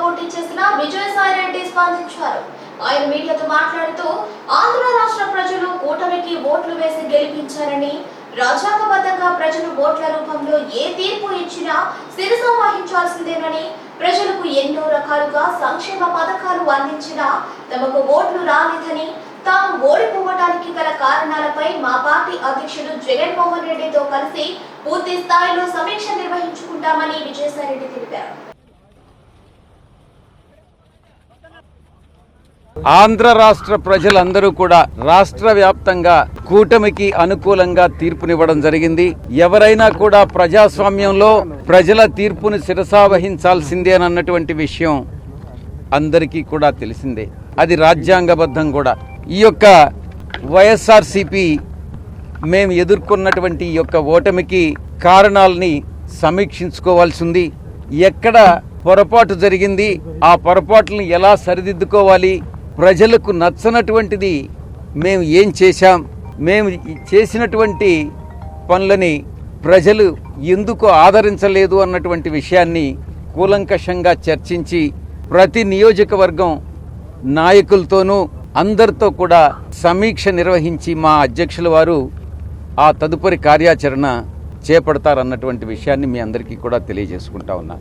పోటీ చేసిన విజయసాయి రెడ్డి స్పందించారు. ఆయన మీడియాతో మాట్లాడుతూ ఆంధ్ర రాష్ట్ర ప్రజలు కూటమికి ఓట్లు వేసి గెలిపించారని రాజ్యాంగబద్ధంగా ప్రజలు ఓట్ల రూపంలో ఏ తీర్పు ఇచ్చినా శిరస వహించాల్సిందేనని ప్రజలకు ఎన్నో రకాలుగా సంక్షేమ పథకాలు అందించినా తమకు ఓట్లు రాలేదని తాము ఓడిపోవటానికి గల కారణాలపై మా పార్టీ అధ్యక్షుడు జగన్మోహన్ రెడ్డితో కలిసి పూర్తి స్థాయిలో సమీక్ష నిర్వహించుకుంటామని విజయసాయిరెడ్డి తెలిపారు. ఆంధ్ర రాష్ట్ర ప్రజలందరూ కూడా రాష్ట్ర వ్యాప్తంగా కూటమికి అనుకూలంగా తీర్పునివ్వడం జరిగింది. ఎవరైనా కూడా ప్రజాస్వామ్యంలో ప్రజల తీర్పును శిరసావహించాల్సిందే అన్నటువంటి విషయం అందరికీ కూడా తెలిసిందే. అది రాజ్యాంగబద్ధం కూడా. ఈ యొక్క వైఎస్ఆర్సిపి మేము ఎదుర్కొన్నటువంటి ఈ యొక్క ఓటమికి కారణాలని సమీక్షించుకోవాల్సి ఉంది ఎక్కడ పొరపాటు జరిగింది ఆ పొరపాట్లను ఎలా సరిదిద్దుకోవాలి ప్రజలకు నచ్చనటువంటిది మేము ఏం చేశాం? మేము చేసినటువంటి పనులని ప్రజలు ఎందుకు ఆదరించలేదు అన్నటువంటి విషయాన్ని కూలంకషంగా చర్చించి ప్రతి నియోజకవర్గం నాయకులతోనూ అందరితో కూడా సమీక్ష నిర్వహించి మా అధ్యక్షుల వారు ఆ తదుపరి కార్యాచరణ చేపడతారన్నటువంటి విషయాన్ని మీ అందరికీ కూడా తెలియజేసుకుంటా ఉన్నా.